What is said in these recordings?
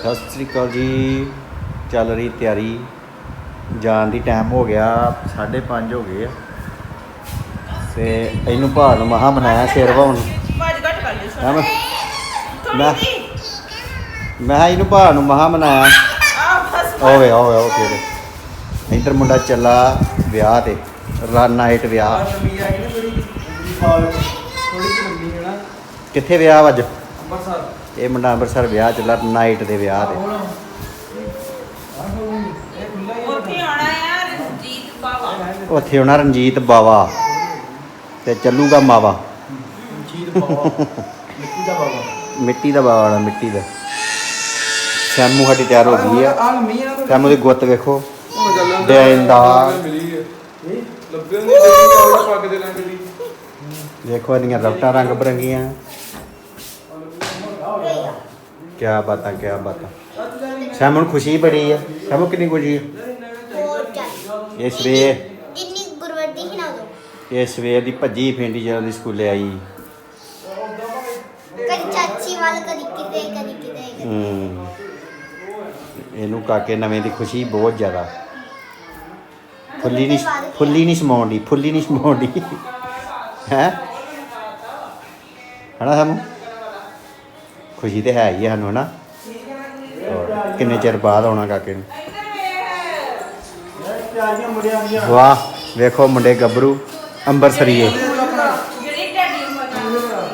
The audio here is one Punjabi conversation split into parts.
ਸਤਿ ਸ੍ਰੀ ਅਕਾਲ ਜੀ। ਚੱਲ ਰਹੀ ਤਿਆਰੀ। ਜਾਣ ਦੀ ਟਾਈਮ ਹੋ ਗਿਆ 5:30 ਹੋ ਗਏ ਆ। ਤੇ ਇਹਨੂੰ ਭਾਅ ਨੂੰ ਮਹਾ ਮਨਾਇਆ ਸਿਰ ਵਾਉਣ ਭਾਜ ਘੱਟ ਕਰ ਲਿਓ ਹਾਂ ਮੈਂ ਮੈਂ- ਮੈਂ ਇਹਨੂੰ ਭਾਅ ਨੂੰ ਮਹਾ ਮਨਾਇਆ। ਆ ਬਸ। ਓਏ ਓਏ ਓਏ ਫਿਰ ਇੱਧਰ ਮੁੰਡਾ ਚੱਲਾ ਵਿਆਹ ਤੇ। ਰਨ ਨਾਈਟ ਵਿਆਹ। ਹੈ ਕਿੱਥੇ ਵਿਆਹ ਵਾ ਅੱਜ? ਅੰਮ੍ਰਿਤਸਰ। ਇਹ ਮੁੰਡਾ ਅੰਮ੍ਰਿਤਸਰ ਵਿਆਹ ਚੱਲਾ ਨਾਈਟ ਦੇ ਵਿਆਹ ਤੇ। ਹੁਣ ਹੀ ਉੱਥੇ ਆਣਾ ਆ ਰਣਜੀਤ ਬਾਵਾ। ਉੱਥੇ ਉਹਨਾਂ ਰਣਜੀਤ ਬਾਵਾ ਤੇ ਚੱਲੂਗਾ ਮਾਵਾ। ਮਿੱਟੀ ਦਾ ਬਾਬਾ ਮਿੱਟੀ ਦਾ ਬਾਵਾ ਵਾਲਾ ਮਿੱਟੀ ਦਾ। ਸ਼ੈਮੂ ਸਾਡੀ ਤਿਆਰ ਹੋ ਗਈ ਆ। ਸ਼ੈਮੂ ਦੀ ਗੁੱਤ ਵੇਖੋ। ਹੁਣ ਦੇਂਦਾ। ਲੱਭੇ ਨਹੀਂ ਆਉਣ ਦੇ। ਦੀ ਦੇਖੋ ਇਹਦੀਆਂ ਰਫਟਾਂ ਰੰਗ ਬਰੰਗੀਆਂ। ਕਿਆ ਬਾਤਾਂ ਕਿਆ ਬਾਤਾਂ। ਸ਼ੈਮੂ ਨੂੰ ਖੁਸ਼ੀ ਬੜੀ ਆ। ਸ਼ੈਮੂ ਕਿੰਨੀ ਖੁਸ਼ੀ ਆ? ਹੋਰ ਚੱਲ ਇਹ ਸਵੇਰ। ਗੁਰਵਰਦੀ ਹੀ ਨਾ ਦੋ ਇਹ ਸਵੇਰ ਦੀ ਭੱਜੀ ਫੇਂਡੀ ਜਦੋਂ ਦੀ ਸਕੂਲੇ ਆਈ। ਕਦੀ ਚਾਚੀ ਵੱਲ ਕਦੀ ਕਿਤੇ ਕਦੀ ਕਿਤੇ ਹੂੰ। ਇਹਨੂੰ ਕਾਕੇ ਨਵੇਂ ਦੀ ਖੁਸ਼ੀ ਬਹੁਤ ਜ਼ਿਆਦਾ। ਫੁੱਲੀ ਨਹੀਂ ਫੁੱਲੀ ਨਹੀਂ ਸਮਾਉਂਦੀ ਫੁੱਲੀ ਨਹੀਂ ਸਮਾਉਂਦੀ। ਹੈ? ਹਣਾ ਸਾਨੂੰ ਖੁਸ਼ੀ ਤੇ ਹੈ ਹੀ ਆ ਸਾਨੂੰ, ਹਨਾ? ਹੋਰ ਕਿੰਨੇ ਚਿਰ ਬਾਅਦ ਆਉਣਾ ਕਾਕੇ ਨੂੰ? ਵਾਹ, ਵੇਖੋ ਮੁੰਡੇ ਗੱਭਰੂ, ਅੰਬਰਸਰੀਏ।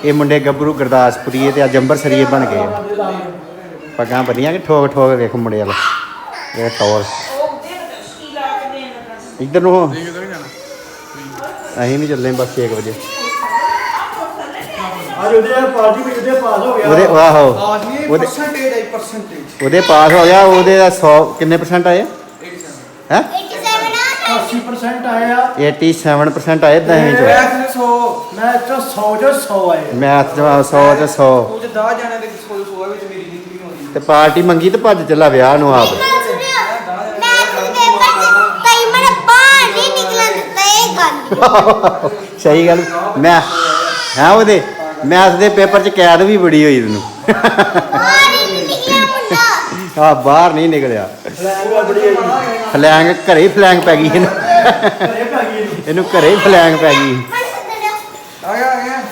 ਇਹ ਮੁੰਡੇ ਗੱਭਰੂ ਗੁਰਦਾਸਪੁਰੀਏ ਤੇ ਅੱਜ ਅੰਬਰਸਰੀਏ ਬਣ ਗਏ ਪੱਗਾਂ ਬੰਨੀਆਂ ਕਿ ਠੋਕ ਠੋਕ ਵੇਖ ਮੁੰਡੇ ਵਾਲਾ। ਇਹ ਟੌਰ। ਇੱਧਰ ਨੂੰ ਹੋ। ਅਸੀਂ ਵੀ ਚੱਲੇ ਬਸ 6 ਵਜੇ। ਅੱਜ ਉਹਦੇ ਪਾਰਟੀ ਵਿੱਚ ਉਹਦੇ ਪਾਸ ਹੋ ਗਿਆ। ਉਹਦੇ ਆਹੋ ਆਜ ਨਹੀਂ ਉਹਦੇ ਪਰਸੈਂਟੇਜ ਆਈ ਪਰਸੈਂਟੇਜ ਉਹਦੇ ਪਾਸ ਹੋ ਗਿਆ ਉਹਦੇ ਦਾ 100 ਕਿੰਨੇ ਪਰਸੈਂਟ ਆਏ? 87 ਹੈ? 87 ਆ 80% ਆਏ ਆ। 87% ਆਏ ਦਸਵੀਂ ਚ ਮੈਂ ਨੇ 100 ਮੈਂ ਚੋਂ 100 ਜੋ 100 ਆਏ। ਮੈਥ ਚ 100 ਚ 100 ਉਹ ਤੇ 10 ਜਾਣੇ ਦੇ 100 100 ਵਿੱਚ ਮੇਰੀ ਜ਼ਿੰਦਗੀ ਹੋਣੀ ਤੇ ਪਾਰਟੀ ਮੰਗੀ ਤੇ ਭੱਜ ਚੱਲਾ ਵਿਆਹ ਨੂੰ ਆਪ। ਸਹੀ ਗੱਲ। ਮੈਂ ਹਾਂ ਉਹਦੇ? ਮੈਥ ਦੇ ਪੇਪਰ ਚ ਕੈਦ ਵੀ ਬੜੀ ਹੋਈ ਤੈਨੂੰ ਬਾਹਰ ਹੀ ਨਹੀਂ ਨਿਕਲਿਆ ਮੁੰਡਾ ਆ ਬਾਹਰ ਨਹੀਂ ਨਿਕਲਿਆ। ਫਲੈਗ ਬੜੀ ਆਈ ਫਲੈਂਗ ਘਰੇ ਹੀ ਫਲੈਂਗ ਪੈ ਗਈ ਇਹਨੂੰ। ਘਰੇ ਪੈ ਗਈ ਇਹਨੂੰ। ਇਹਨੂੰ ਘਰੇ ਹੀ ਫਲੈਂਗ ਪੈ ਗਈ। ਆ ਗਿਆ ਆ ਗਿਆ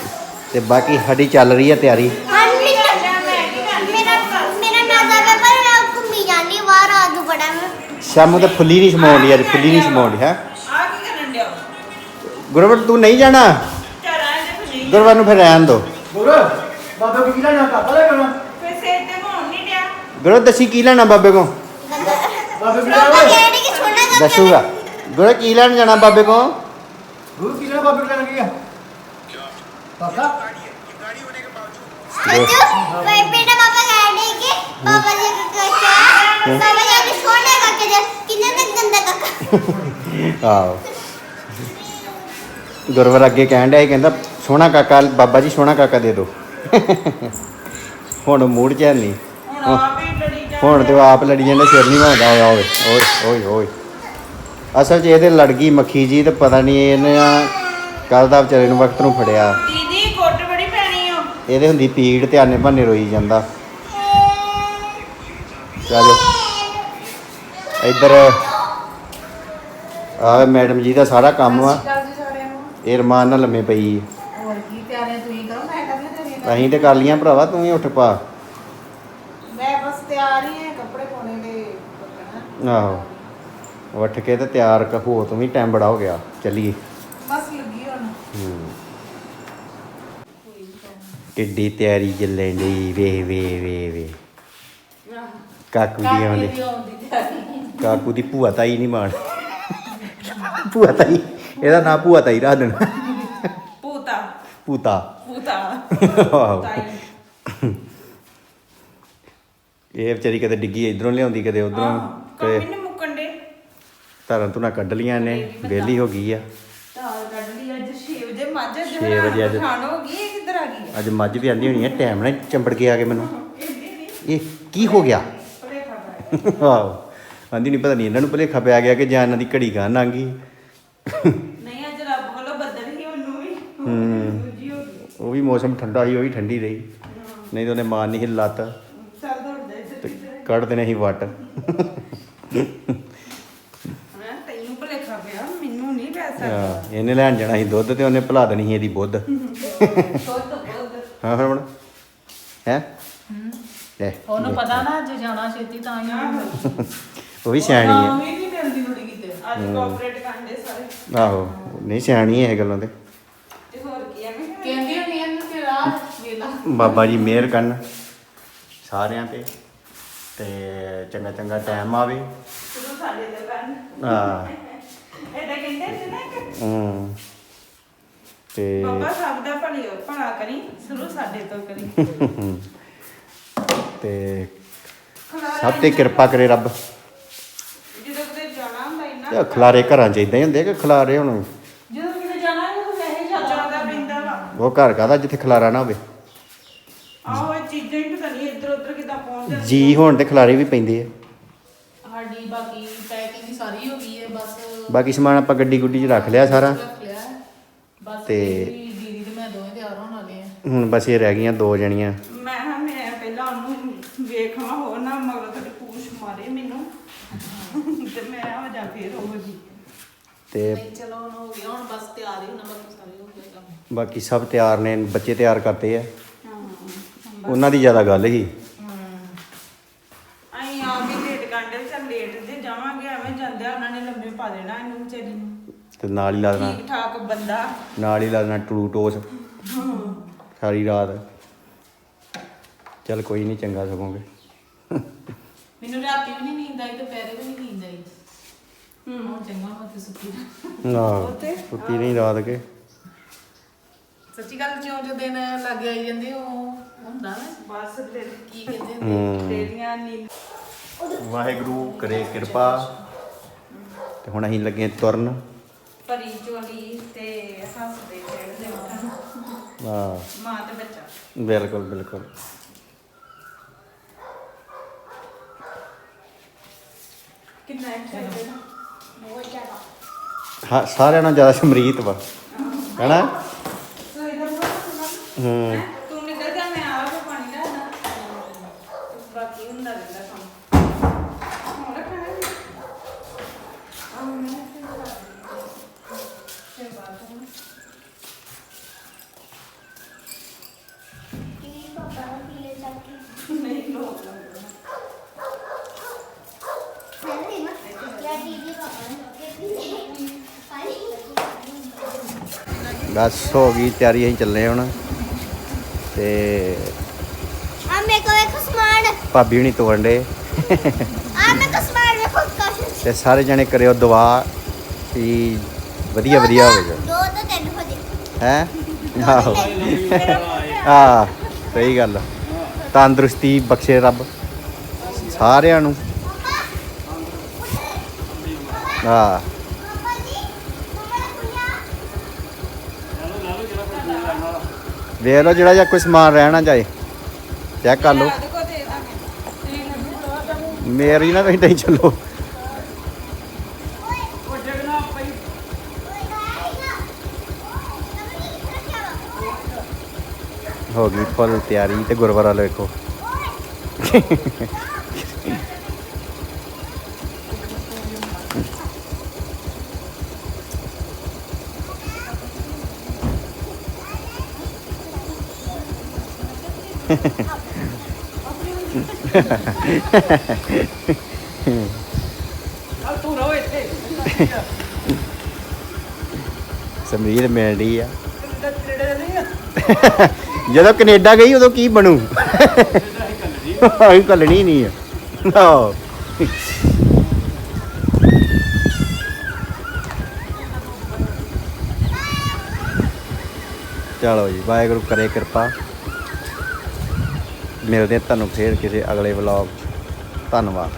ਤੇ ਬਾਕੀ ਸਾਡੀ ਚੱਲ ਰਹੀ ਹੈ ਤਿਆਰੀ। ਹਾਂ ਸ਼ਾਮੂ ਤਾਂ ਫੁੱਲੀ ਨਹੀਂ ਸਮਾਉਂਦੀ ਅੱਜ, ਫੁੱਲੀ ਨਹੀਂ ਸਮਾਉਂਦੀ, ਹੈ। ਆ ਗੁਰਵਰ ਤੂੰ ਨਹੀਂ ਜਾਣਾ? ਗੁਰਵਰ ਨੂੰ ਫਿਰ ਰਹਿਣ ਦੋ। ਗੁਰ ਬਾਬਾ ਕੀ ਲੈਣਾ ਕਾਪਾ ਲੈ ਲੈਣਾ ਫੇ ਸਿਰ ਤੇ ਹੋਣ ਨਹੀਂ ਡਿਆ। ਗੁਰਵਰ ਦੱਸੀ ਕੀ ਲੈਣਾ ਬਾਬੇ ਕੋ ਬਾਬਾ ਕੀ ਲੈਣਾ ਦੱਸੂਗਾ। ਕੀ ਜਾਣਾ ਬਾਬੇ ਕੋ ਗੁਰ ਕੀ ਲੈਣਾ ਬਾਬਾ ਕੀ ਲੈਣਾ ਕੀ ਆ ਪਾਪਾ? ਅੱਜ ਭਾਈ ਬੇਟਾ ਪਾਪਾ ਕਹਿ ਰਹੇ ਕਿ ਪਾਪਾ ਜੀ ਕੋ ਕਹਿਆ ਪਾਪਾ ਜੀ ਨੇ ਛੋਟਾ ਕਾਕੇ ਦੇ ਕਿੰਨੇ ਤੱਕ ਗੰਦਾ ਕਾਕਾ। ਆਹੋ। ਗੁਰਵਰ ਅੱਗੇ ਕਹਿਣ ਡਿਆ ਸੀ ਕਹਿੰਦਾ ਸੋਹਣਾ ਕਾਕਾ ਬਾਬਾ ਜੀ ਸੋਹਣਾ ਕਾਕਾ ਦੇ ਦਿਓ। ਹੁਣ ਮੂਡ ਚ ਹੈ ਨਹੀਂ ਹੁਣ ਤੇ ਉਹ ਆਪ ਲੜੀ ਜਾਂਦਾ ਸਿਰ ਨਹੀਂ ਭਾਉਂਦਾ ਹੋਇਆ ਓਏ ਓਏ ਓਏ ਓਏ। ਅਸਲ 'ਚ ਇਹਦੇ ਲੜ ਗਈ ਮੱਖੀ ਜੀ ਤੇ ਪਤਾ ਨਹੀਂ ਇਹਨੇ ਕੱਲ ਦਾ ਵਿਚਾਰੇ ਨੂੰ ਵਕਤ ਨੂੰ ਫੜਿਆ। ਦੀਦੀ ਕੁੱਟ ਬੜੀ ਪੈਣੀ ਓ ਇਹਦੇ ਹੁੰਦੀ ਪੀੜ ਤੇ ਆਨੇ ਭਾਨੇ ਰੋਈ ਜਾਂਦਾ। ਚੱਲ। ਇੱਧਰ ਆ ਮੈਡਮ ਜੀ ਦਾ ਸਾਰਾ ਕੰਮ ਆ। ਇਹ ਰਮਾਨ ਨਾਲ ਲੰਮੇ ਪਈ ਹੋਰ ਕੀ ਤਿਆਰੀਆਂ ਤੁਸੀਂ ਕਰੋ ਮੈਂ ਕਰਨਾ ਤੇ। ਅਸੀਂ ਤੇ ਕਰ ਲੀਆਂ ਭਰਾਵਾ ਤੂੰ ਵੀ ਉੱਠ ਪਾ। ਮੈਂ ਬਸ ਤਿਆਰ ਹੀ ਹਾਂ ਕੱਪੜੇ ਪਾਉਣੇ ਦੇ ਆਹੋ। ਉੱਠ ਕੇ ਤੇ ਤਿਆਰ ਕ- ਹੋ ਤੂੰ ਵੀ ਟਾਈਮ ਬੜਾ ਹੋ ਗਿਆ। ਚੱਲੀਏ। ਬਸ ਲੱਗੀ ਹੁਣ। ਹੂੰ। ਕਿੱਡੀ ਤਿਆਰੀ ਚੱਲਣ ਦੀ ਵੇ ਵੇ ਵੇ ਵੇ। ਕਾਕੂ ਦੀ ਆਉਂਦੀ ਕਾਕੂ ਦੀ ਭੂਆ ਤਾਈ ਨਹੀਂ ਮਾਣ। ਭੂਆ ਤਾਈ। ਇਹਦਾ ਨਾਂ ਭੂਆ ਤਾਈ ਰੱਖ ਦੇਣਾ। ਪੂਤਾ ਪੂਤਾ ਪੂਤਾ ਆਹੋ। ਤਾਈ। ਇਹ ਵਿਚਾਰੀ ਕਦੇ ਡਿੱਗੀ ਇਧਰੋਂ ਲਿਆਉਂਦੀ ਕਦੇ ਉਧਰੋਂ ਕੰਮ ਕਦੇ ਨਹੀਂ ਮੁੱਕਣ ਦੇ। ਧਰਨ ਤੁਨਾ ਕੱਢ ਲੀਆਂ ਨੇ ਵਿਹਲੀ ਹੋ ਗਈ ਆ। ਦਾਲ ਕੱਢ ਲਈ ਅੱਜ 6 ਵਜੇ ਮੱਝ ਛੇ ਵਜੇ ਅੱਜ। ਖਾਣ ਹੋ ਗਈ ਇਹ ਕਿੱਧਰ ਆ ਗਈ ਅੱਜ ਮੱਝ ਵੀ ਆਂਦੀ ਹੋਣੀ ਆ ਟਾਈਮ ਨਾਲ ਚੰਬੜ ਕੇ ਆ ਕੇ ਮੈਨੂੰ। ਇਹ ਕੀ ਹੋ ਗਿਆ? ਭੁਲੇਖਾ ਪੈ ਆਹੋ ਆਂਦੀ ਨਹੀਂ ਪਤਾ ਨਹੀਂ ਇਹਨਾਂ ਨੂੰ ਭੁਲੇਖਾ ਪਿਆ ਗਿਆ ਕਿ ਜਾਂ ਇਹਨਾਂ ਦੀ ਘੜੀ ਗਾਂ ਲੰਘ ਗਈ ਨਹੀਂ ਅੱਜ ਰੱਬ ਵੱਲੋਂ ਬੱਦਲ ਹੀ ਉਹਨੂੰ ਵੀ ਹੂੰ। ਦੂਜੀ ਹੋ ਗਈ ਉਹ ਵੀ ਮੌਸਮ ਠੰਡਾ ਸੀ ਉਹ ਵੀ ਠੰਡੀ ਰਹੀ। ਨਹੀਂ ਤਾਂ ਉਹਨੇ ਮਾਰ ਨਹੀਂ ਸੀ ਲੱਤ। ਚੱਲ ਦੌੜ ਜਾ ਇੱਧਰ ਕਿੱਧਰ ਕੱਢ ਦੇਣੇ ਸੀ ਵੱਟ। ਮੈਂ ਤੈਨੂੰ ਭੁਲੇਖਾ ਪਿਆ ਮੈਨੂੰ ਨਹੀਂ ਪੈ ਸਕਦਾ ਹਾਂ, ਇਹਨੇ ਲੈਣ ਜਾਣਾ ਸੀ ਦੁੱਧ ਤੇ ਉਹਨੇ ਭੁਲਾ ਦੇਣੀ ਸੀ ਇਹਦੀ ਬੁੱਧ। ਦੁੱਧ ਦੁੱਧ। ਹਾਂ ਹਰਮਨ ਹੈ? ਲੈ। ਉਹਨੂੰ ਪਤਾ ਨਾ ਅੱਜ ਜਾਣਾ ਛੇਤੀ ਤਾਂ ਹੀ। ਉਹ ਵੀ ਸਿਆਣੀ ਹੈ। ਵੀ ਨਹੀਂ ਮਿਲਦੀ ਥੋੜੀ ਕਿਤੇ। ਅੱਜ ਕੋਆਪਰੇਟ ਕਰਦੇ ਸਾਰੇ। ਆਹੋ ਨਹੀਂ ਸਿਆਣੀ ਹੈ ਇਹ ਗੱਲਾਂ ਤੇ ਹੋਰ ਕੀ ਐਵੇਂ ਕਹਿੰਦੀ ਨਹੀਂ ਇਹਨੂੰ ਕਿ ਰਾਹ ਵੇਲਾ ਬਾਬਾ ਜੀ ਮਿਹਰ ਕਰਨ ਸਾਰਿਆਂ ਤੇ ਤੇ ਚੰਗਾ ਚੰਗਾ ਟਾਈਮ ਆਵੇ। ਸ਼ੁਰੂ ਸਾਡੇ ਤੋਂ ਕਰਨ। ਹਾਂ। ਇਹਦਾ ਕਹਿੰਦੇ ਸੀ ਨਾ ਕਿ ਹੂੰ। ਤੇ ਬਾਬਾ ਸਭ ਦਾ ਭਲੀ ਭਲਾ ਕਰੀ ਸ਼ੁਰੂ ਸਾਡੇ ਤੋਂ ਕਰੀ। ਤੇ ਖਲਾਰਾ ਸਭ ਤੇ ਕਿਰਪਾ ਕਰੇ ਰੱਬ। ਜਦੋਂ ਕਿਤੇ ਜਾਣਾ ਹੁੰਦਾ ਇੰਨਾ ਤੇ ਖਲਾਰੇ ਘਰਾਂ ਚ ਇਦਾਂ ਹੀ ਹੁੰਦੇ ਆ ਕਿ ਖਲਾਰੇ ਹੁਣ? ਜਦੋਂ ਕਿਤੇ ਜਾਣਾ ਹੈ ਤਾਂ ਵੈਸੇ ਜ਼ਿਆਦਾ ਪੈਂਦਾ ਵਾ ਉਹ ਘਰ ਕਾਦਾ ਜਿੱਥੇ ਖਲਾਰਾ ਨਾ ਹੋਵੇ? ਆਹੋ ਇਹ ਚੀਜ਼ਾਂ ਹੀ ਪਤਾ ਨਹੀਂ ਇੱਧਰ ਉੱਧਰ ਕਿੱਦਾਂ ਪਹੁੰਚ ਜਾਂਦੀਆਂ। ਜੀ ਹੋਣ ਤੇ ਖਲਾਰੇ ਵੀ ਪੈਂਦੇ ਆ। ਸਾਡੀ ਬਾਕੀ ਪੈਕਿੰਗ ਸਾਰੀ ਹੋ ਗਈ ਹੈ ਬਸ ਬਾਕੀ ਸਮਾਨ ਆਪਾਂ ਗੱਡੀ ਗੁੱਡੀ 'ਚ ਰੱਖ ਲਿਆ ਸਾਰਾ। ਰੱਖ ਲਿਆ। ਹੈ। ਬਸ ਤੇ- ਮੇਰੀ ਦੀਦੀ ਤੇ ਮੈਂ ਦੋਵੇਂ ਤਿਆਰ ਹੋਣ ਵਾਲੇ ਆ। ਹੁਣ ਬਸ ਇਹ ਰਹਿ ਗਈਆਂ ਦੋ ਜਣੀਆਂ। ਮੈਂ ਹਾਂ ਮੈਂ ਪਹਿਲਾਂ ਉਹਨੂੰ ਵੇਖਾਂ ਹੋਰ ਨਾ ਮਗਰ ਤੁਹਾਡੀ ਪੂਛ ਮਾਰੇ ਮੈਨੂੰ। ਤੇ ਮੈਂ ਆ ਜਾ ਫੇਰ ਉਹ ਜੀ ਤੇ ਨਹੀਂ ਚਲੋ ਹੁਣ ਹੋ ਗਿਆ ਹੁਣ ਬਸ ਤਿਆਰ ਹੀ ਹੋਣਾ ਬਾਕੀ ਸਾਰੇ ਹੋ ਗਏ ਕੰਮ। ਬਾਕੀ ਸਭ ਤਿਆਰ ਨੇ ਬੱਚੇ ਤਿਆਰ ਕਰਤੇ ਆ। ਉਹਨਾਂ ਦੀ ਜ਼ਿਆਦਾ ਗੱਲ ਹੀ। ਅਸੀਂ ਆ ਕੇ ਲੇਟ ਕਾਂਡੇ ਚੱਲ ਲੇਟ ਤੇ ਜਾਵਾਂਗੇ ਐਵੇਂ ਜਾਂਦੇ ਉਹਨਾਂ ਨੇ ਲੰਮੇ ਪਾ ਦੇਣਾ ਇਹਨੂੰ ਵਿਚਾਰੀ ਨੂੰ। ਤੇ ਨਾਲ ਹੀ ਲਾ ਦੇਣਾ। ਠੀਕ ਠਾਕ ਬੰਦਾ। ਨਾਲ ਹੀ ਲਾ ਦੇਣਾ ਟੂ ਟੋਸ। ਸਾਰੀ ਰਾਤ। ਚੱਲ ਕੋਈ ਨਹੀਂ ਚੰਗਾ ਸਕੋਗੇ ਮੈਨੂੰ ਰਾਤੀ ਵੀ ਨਹੀਂ ਨੀਂਦ ਆਈ ਤੇ ਪੈਰੇ ਵੀ ਨਹੀਂ ਨੀਂਦ ਆਈ। ਹੁਣ ਚੰਗਾ ਮੈਂ ਤੇ ਸੁੱਤੀ ਨਾ ਸੁੱਤੀ ਨਹੀਂ ਰਾਤ ਕੇ। ਸੱਚੀ ਗੱਲ ਜਿਉਂ ਜੋ ਦਿਨ ਲੱਗ ਆਈ ਜਾਂਦੇ ਉਹ ਹੁੰਦਾ ਨਾ। ਬਸ ਫਿਰ ਕੀ ਕਹਿੰਦੇ ਹੁੰਦੇ ਤੇਰੀਆਂ ਨੀ ਵਾਹਿਗੁਰੂ ਕਰੇ ਕਿਰਪਾ। ਤੇ ਹੁਣ ਅਸੀਂ ਲੱਗੇ ਤੁਰਨ। ਪਰੀ ਚੋਲੀ ਤੇ ਹੱਸਦੇ ਖੇਡਦੇ ਉੱਠਣ ਹਾਂ। ਮਾਂ ਤੇ ਬੱਚਾ। ਬਿਲਕੁਲ ਬਿਲਕੁਲ। ਕਿੰਨਾ ਐਕਸਾਈਟਡ ਬਹੁਤ ਜ਼ਿਆਦਾ ਹਾਂ ਸਾਰਿਆਂ ਨਾਲੋਂ ਜ਼ਿਆਦਾ ਸਮਰੀਤ ਵਾ। ਹੈਨਾ? ਹੂੰ। ਤੂੰ ਨਿਕਲ ਜਾ ਮੈਂ ਆਵਾ ਫਿਰ ਪਾਣੀ ਲੈ ਆਣਾ ਬਾਕੀ ਹੁੰਦਾ ਰਹਿੰਦਾ ਕੰਮ। ਹੁਣ ਰੱਖਣਾ ਹੈ। ਆਹ ਮੈਂ ਫਿਰ ਬਾਅਦ ਵਿੱਚ ਕੀ ਪਾਪਾ ਨੂੰ ਪੀਲੇ ਚੱਕੀ ਨਹੀਂ ਲੋਕ ਲੱਗਦਾ ਨਹੀਂ ਨਾ ਯਾ ਦੀਦੀ ਪਾਪਾ ਨੇ ਕੇ ਪੀਲੇ ਪਾਣੀ। ਬਸ ਹੋ ਗਈ ਤਿਆਰੀ ਅਸੀਂ ਚੱਲੇ ਹੁਣ। ਤੇ ਆ ਮੇਰੇ ਕੋਲ ਇੱਕ ਸਮਾਨ। ਭਾਬੀ ਹੁਣੀ ਤੋੜਨ ਦੇ ਆ ਮੇਰੇ ਕੋਲ ਸਮਾਨ ਵੇਖੋ ਕਾਸ਼। ਤੇ ਸਾਰੇ ਜਣੇ ਕਰਿਓ ਦੁਆ ਕਿ ਵਧੀਆ ਵਧੀਆ ਹੋਵੇਗਾ ਦੋ ਤੋਂ ਤਿੰਨ ਹੋ? ਜੇ ਹੈ ਆਹੋ ਆ ਸਹੀ ਗੱਲ। ਤੰਦਰੁਸਤੀ ਬਖਸ਼ੇ ਰੱਬ। ਸਾਰਿਆਂ ਨੂੰ। ਆ ਪਾਪਾ ਜੀ ਮਮਾ ਕੁੜੀਆਂ ਵੇਖ ਲਓ ਜਿਹੜਾ ਜਾਂ ਕੋਈ ਸਮਾਨ ਰਹਿਣਾ ਜਾਏ। ਚੈੱਕ ਕਰ ਲਓ। ਦੇਖੋ ਮੇਰੀ ਨਾ ਤੁਸੀਂ ਟੈਨਸ਼ਨ ਲਓ ਹੋ ਗਈ ਫੁੱਲ ਤਿਆਰੀ ਤੇ ਗੁਰਵਾਰਾ ਲੋ ਵੇਖੋ। ਤੂੰ ਰੋ ਇੱਥੇ ਸਮਰੀਰ ਮਿਲਦੀ ਆ। ਆ ਜਦੋਂ ਕੈਨੇਡਾ ਗਈ, ਉਦੋਂ ਕੀ ਬਣੂ? ਆਹੀ ਕੱਲਣੀ ਨਹੀਂ ਆ। ਆਹੋ। ਚਲੋ ਜੀ, ਵਾਹਿਗੁਰੂ ਕਰੇ ਕਿਰਪਾ। ਮਿਲਦੇ ਹਾਂ ਤੁਹਾਨੂੰ ਫੇਰ ਕਿਸੇ ਅਗਲੇ ਵਲੌਗ। ਧੰਨਵਾਦ।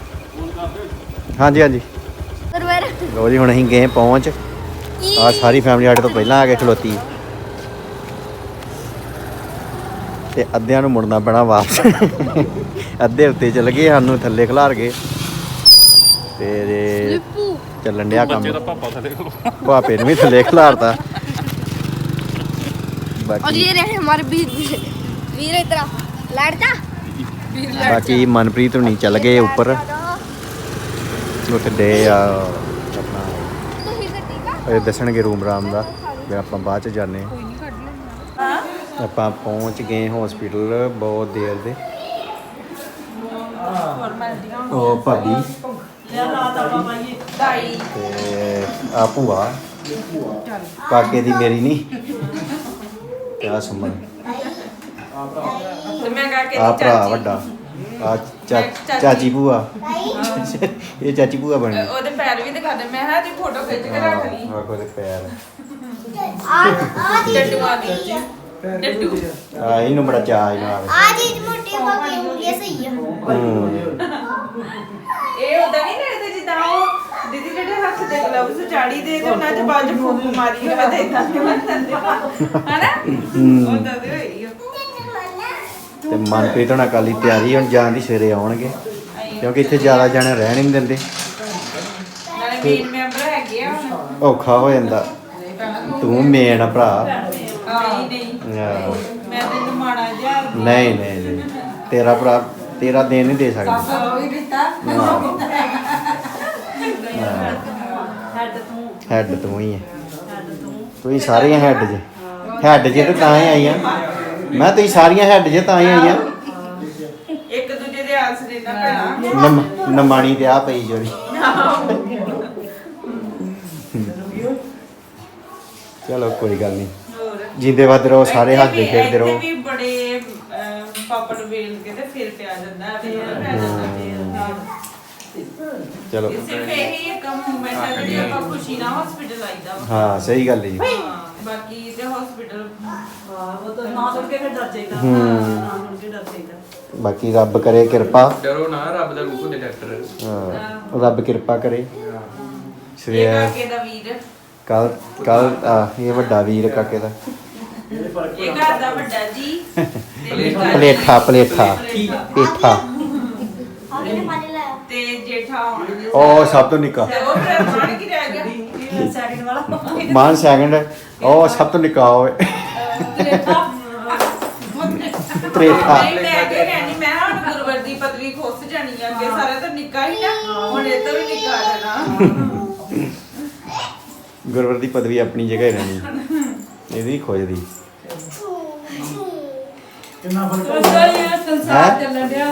ਹਾਂਜੀ ਹਾਂਜੀ। ਲੋ ਜੀ ਹੁਣ ਅਸੀਂ ਗਏ ਪਹੁੰਚ। ਆ ਸਾਰੀ ਫੈਮਿਲੀ ਸਾਡੇ ਤੋਂ ਪਹਿਲਾਂ ਆ ਕੇ ਖਲੋਤੀ। ਤੇ ਅੱਧਿਆਂ ਨੂੰ ਮੁੜਨਾ ਪੈਣਾ ਵਾਪਸ। ਅੱਧੇ ਉੱਤੇ ਚਲ ਗਏ ਸਾਨੂੰ ਥੱਲੇ ਖਲਾਰ ਗਏ ਤੇ ਚੱਲਣ ਡਿਆ ਕੰਮ। ਬੱਚੇ ਦਾ ਪਾਪੇ ਨੂੰ ਵੀ ਥੱਲੇ ਖਲਾਰਤਾ। ਬਾਕੀ ਅਜੀ ਰਹੇ ਹਮਾਰੇ ਵੀਰ ਵੀਰੇ ਤਰਾ ਬਾਕੀ ਮਨਪ੍ਰੀਤ ਨਹੀਂ ਚੱਲ ਗਏ ਉੱਪਰ। ਉੱਥੇ ਡੇ ਆ ਆਪਣਾ। ਇਹ ਦੱਸਣਗੇ ਰੂਮ ਰਾਮ ਦਾ ਫਿਰ ਆਪਾਂ ਬਾਅਦ ਚ ਜਾਣੇ ਆਪਾਂ ਪਹੁੰਚ ਗਏ ਹਸਪੀਟਲ ਬਹੁਤ ਦੇਰ ਦੇ। ਉਹ ਭਾਬੀ। ਆ ਭੂਆ। ਕਾਕੇ ਦੀ ਮੇਰੀ ਨਹੀਂ ਤੇ ਆ ਤੇ ਮੈਂ ਕਹਾ ਕੇ ਆ ਭਰਾ ਵੱਡਾ। ਆ ਚਾਚੀ। ਭੂਆ। ਭਾਈ ਇਹ ਚਾਚੀ ਭੂਆ ਬਣੀ ਉਹਦੇ ਪੈਰ ਵੀ ਦਿਖਾ ਦੇ। ਮੈਂ ਹਾਂ ਦੀ ਫੋਟੋ ਖਿੱਚ ਕੇ ਰੱਖ ਲਈ। ਆ ਕੋਲੇ ਪੈਰ। ਆ ਆ ਦੀ ਡੱਡੂ ਆ ਇਹਨੂੰ ਬੜਾ ਚਾਹ ਇਹਨਾਂ ਆਵੇ। ਆ ਦੀ ਮੋਟੀ ਬਾਕੀ ਉਂਗਲੀਆਂ ਸਹੀ ਆ। ਹੂੰ। ਇਹ ਉਦਾਂ ਨਹੀਂ ਲੱਗਦੇ ਜਿੱਦਾਂ ਉਹ ਦੀਦੀ ਜਿਹੜੇ ਹੱਥ ਦੇ ਗਲਵਸ ਚਾੜੀ ਦੇ ਤੇ ਉਹਨਾਂ ਚ ਚ ਫੂਕ ਮਾਰੀ ਹੋਵੇ ਤੇ ਇਦਾਂ ਨਹੀਂ ਬਣਦੇ ਹਨਾ? ਉਦਾਂ ਦੇ ਹੋਈ ਆ। ਤੇ ਮਨਪ੍ਰੀਤ ਹੋਣਾ ਕਾਲੀ ਤਿਆਰੀ ਹੁਣ ਜਾਣ ਦੀ ਸਵੇਰੇ ਆਉਣਗੇ। ਕਿਉਂਕਿ ਇੱਥੇ ਜ਼ਿਆਦਾ ਜਾਣੇ ਰਹਿਣ ਹੀ ਨਹੀਂ ਦਿੰਦੇ। ਨਾਲੇ ਮੇਨ ਮੈਂਬਰ ਹੈਗੇ ਆ ਹੁਣ। ਔਖਾ ਹੋ ਜਾਂਦਾ। ਤੂੰ ਮੇਨ ਆ ਭਰਾ। ਨਹੀਂ ਨਹੀਂ। ਆਹੋ। ਮੈਂ ਤੈਨੂੰ ਮਾੜਾ ਜਿਹਾ ਨਹੀਂ ਨਹੀਂ ਨਹੀਂ। ਤੇਰਾ ਭਰਾ ਤੇਰਾ ਦੇਣ ਨਹੀਂ ਦੇ ਸਕਦਾ। ਕੀਤਾ ਹੈਡ ਤੂੰ ਹੀ। ਹੈ। ਤੂੰ। ਹੀ ਸਾਰੀਆਂ ਹੈਡ ਜੇ। ਹੈਡ ਜੇ ਤੇ ਤਾਂ ਹੀ ਆਈਆਂ ਮੈਂ ਤੁਸੀਂ ਸਾਰੀਆਂ ਹੈਡ ਜੇ ਤਾਂ ਹੀ ਆਈਆਂ। ਇੱਕ ਦੂਜੇ ਦੇ ਆਸਰੇ ਨਾ ਪੈਣਾ ਨਮ ਨਮਾਣੀ ਤੇ ਆ ਪਈ ਜੋੜੀ ਚਲੋ ਕੋਈ ਗੱਲ ਨਹੀਂ। ਹੋਰ? ਜਿੰਦੇ ਵੱਧ ਰਹੋ ਸਾਰੇ ਹੱਸਦੇ ਵੀ- ਖੇਡਦੇ ਰਹੋ। ਇੱਥੇ ਵੀ ਬੜੇ ਅਹ, ਪਾਪੜ ਵੇਲ ਕੇ ਤੇ ਫਿਰ ਪਿਆ ਜਾਂਦਾ ਫਿਰ ਪੈ ਜਾਂਦਾ ਫਿਰ ਚਲੋ ਇਹ ਸਿਰਫ ਇਹ ਇੱਕ ਮੂਮੈਂਟ ਹੈ ਜਿਹੜੀ ਆਪਾਂ ਖੁਸ਼ੀ ਨਾਲ ਹਸਪੀਟਲ ਆਈਦਾ ਵਾ। ਹਾਂ ਸਹੀ ਗੱਲ ਹੈ ਜੀ। ਹਾਂ, ਬਾਕੀ ਤੇ ਹਸਪੀਟਲ ਉਹ ਤਾਂ ਨਾ ਸੁਣ ਕੇ ਫਿਰ ਡਰ ਜਾਈਦਾ। ਹੂੰ। ਨਾ ਸੁਣ ਕੇ ਡਰ ਜਾਈਦਾ। ਬਾਕੀ ਰੱਬ ਕਰੇ ਕਿਰਪਾ। ਡਰੋ ਨਾ ਰੱਬ ਦਾ ਰੂਪ ਹੁੰਦੇ ਡਾਕਟਰ। ਹਾਂ, ਰੱਬ ਕਿਰਪਾ ਕਰੇ। ਇਹ ਸਵੇਰ ਕਾਕੇ ਦਾ ਵੀਰ। ਕੱਲ ਕੱਲ ਇਹ ਵੱਡਾ ਵੀਰ ਕਾਕੇ ਦਾ। ਇਹ ਘਰ ਦਾ ਵੱਡਾ ਜੀ। ਤੇ ਨਿੱਕਾ ਜੀ। ਪਲੇਠਾ ਪਲੇਠਾ। ਪੇਠਾ। ਆਗੇ ਨੇ ਪਾਣੀ ਲਾਇਆ ਤੇ ਜੇਠਾ ਹੋਣਗੇ ਉਹ ਸਭ ਤੋਂ ਨਿੱਕਾ। ਤੇ ਉਹ ਫਿਰ ਮਾਣ ਕੀ ਰਹਿ ਗਿਆ। ਸੈਕਿੰਡ ਵਾਲਾ। ਮਾਨ ਸੈਕਿੰਡ। ਉਹ ਸਭ ਤੋਂ ਨਿੱਕਾ ਹੋਏ ਤ੍ਰੇਠਾ ਤ੍ਰੇਠਾ ਨਹੀਂ ਮੈਂ ਅੱਗੇ ਕਹਿੰਦੀ ਮੈਂ ਕਿਹਾ ਹੁਣ ਗੁਰਵਰ ਦੀ ਪਦਵੀ ਖੁੱਸ ਜਾਣੀ ਆ ਅੱਗੇ ਸਾਰਾ ਤਾਂ ਨਿੱਕਾ ਹੀ ਨਾ ਹੁਣ ਇਹ ਤੋਂ ਵੀ ਨਿੱਕਾ ਆ ਜਾਣਾ। ਗੁਰਵਰ ਦੀ ਪਦਵੀ ਆਪਣੀ ਜਗ੍ਹਾ ਹੀ ਰਹਿਣੀ ਇਹਦੀ ਖੋਜਦੀ। ਕਿੰਨਾ ਫ਼ਰਕ ਹੋ? ਹੈ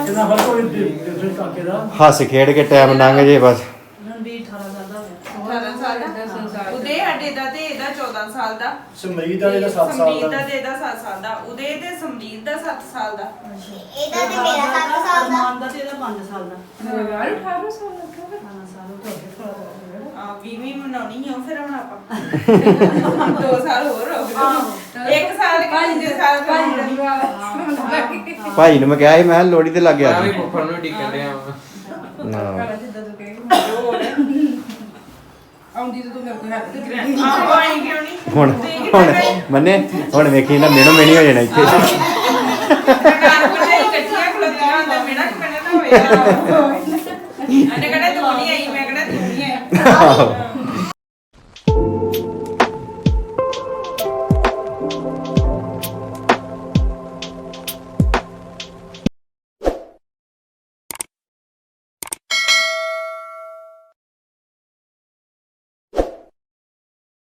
ਕਿੰਨਾ ਫ਼ਰਕ ਹੋ ਦਿੱਤੇ ਕਾਕੇ ਦਾ? ਹੱਸ ਖੇਡ ਕੇ ਟਾਈਮ ਲੰਘ ਜੇ ਬਸ ਰਣਵੀਰ 18 ਸਾਲ ਦਾ ਹੋ ਗਿਆ 18 ਸਾਲ ਦਾ ਉਦੇ ਸਾਡੇ ਦਾ ਤੇ ਇਹਦਾ 14 ਸਾਲ ਦਾ। ਸਮਰੀਤ ਦਾ ਇਹਦਾ 7 ਸਾਲ ਸਮਰੀਤ ਦਾ ਦਾ। ਤੇ ਇਹਦਾ 7 ਸਾਲ ਦਾ। ਉਦੇ ਤੇ ਸਮਰੀਤ ਦਾ 7 ਸਾਲ ਦਾ। ਇਹਦਾ ਤੇ ਮੇਰਾ 7 ਸਾਲ ਦਾ। ਮਾਨ ਦਾ ਤੇ ਇਹਦਾ 5 ਸਾਲ ਦਾ। 18 ਸਾਲ ਲੱਗਾ 18 ਸਾਲ ਹੋ ਗਏ। ਆ ਵੀ ਵੀ ਮਨਾਉਣੀ ਆ ਫਿਰ ਹੁਣ ਆਪਾਂ। 2 ਸਾਲ ਹੋਰ ਹੋ ਗਏ। ਸਾਲ ਕਿ ਦੂਜੇ ਸਾਲ ਭਾਈ ਨੂੰ ਮੈਂ ਕਿਹਾ ਸੀ ਮੈਂ ਕਿਹਾ ਲੋਹੜੀ ਤੇ ਲੱਗ ਗਿਆ। ਮੈਂ ਵੀ ਜੀ ਫੁੱਫੜ ਨੂੰ ਟਿਕਣ ਡਿਆ ਵਾਂ। ਆਉਂਦੀ ਤਾਂ ਤੂੰ ਮੇਰੇ ਕੋਲ ਹੱਥ ਆਹ ਆਈ ਕਿਉਂ ਨਹੀਂ ਹੁਣ ਹੁਣ ਮੰਨੇ ਹੁਣ ਵੇਖੀ ਨਾ ਮੇਨੋ ਮੇਨੀ ਹੋ ਜਾਣਾ ਇੱਥੇ। ਕਾਰ ਕੋਲੇ ਇਕੱਠੀਆਂ ਖਲੋਤੀਆਂ ਹੁੰਦਾ ਮੇਰਾ ਕਿ ਮੈਨੇ ਨਾ ਹੋਇਆ ਅਨੇ ਕਹਿੰਦਾ ਤੂੰ ਨਹੀਂ ਆਈ ਮੈਂ ਕਹਿੰਦਾ ਤੂੰ ਨਹੀਂ ਆਈ।